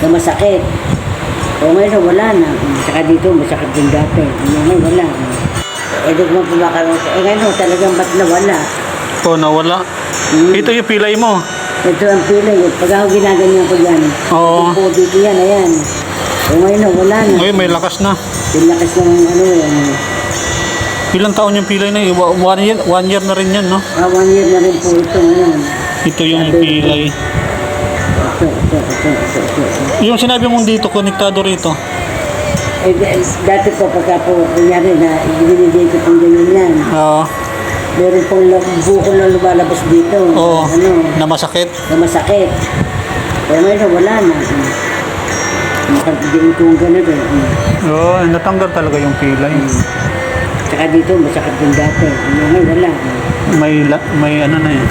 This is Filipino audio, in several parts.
na masakit. O ngayon wala na. Saka dito masakit din dati. Ngayon wala. Eh di ko mapumakaroon. Eh ngayon talagang ba't nawala? O, nawala. Hmm. Ito yung pilay mo. Ito ang pilay. eh. Pag ako ginaganyan ko yan. Oo. Yung po dito yan, ayan. O ngayon wala na. Ngayon, may lakas na. Pinakas ng ano yan. Ilang taon yung pilay na yun? One year, one year na rin yan, no? Ah, one year na rin po ito ngayon. Ito yung pilay. Ito, Yung sinabi mong dito, konektado rito. Eh, dati po, pagka po, kunyari na, ibinibigay ko pong ganyan yan. Oo. Meron pong buko na lumalabas dito. Oo. Ano, Na masakit. na masakit. Pero ngayon, wala na. Nakadiin ko gano'n eh. Oo, natanggal talaga yung pilay. Tsaka dito, masakit din dati. Ano, ngayon, wala. May, la- may ano na eh.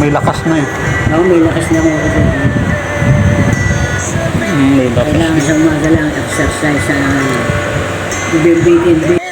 May lakas na eh. Ako may lakas na mga Kailangan sa lang exercise sa bibitin.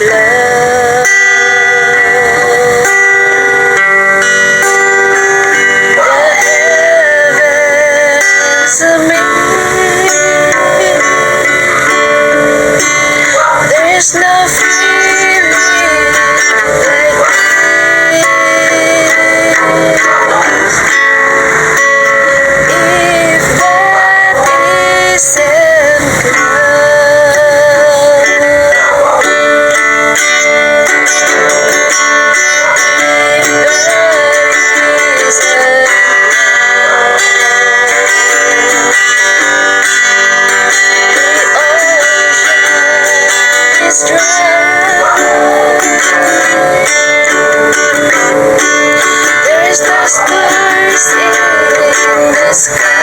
love. Sky.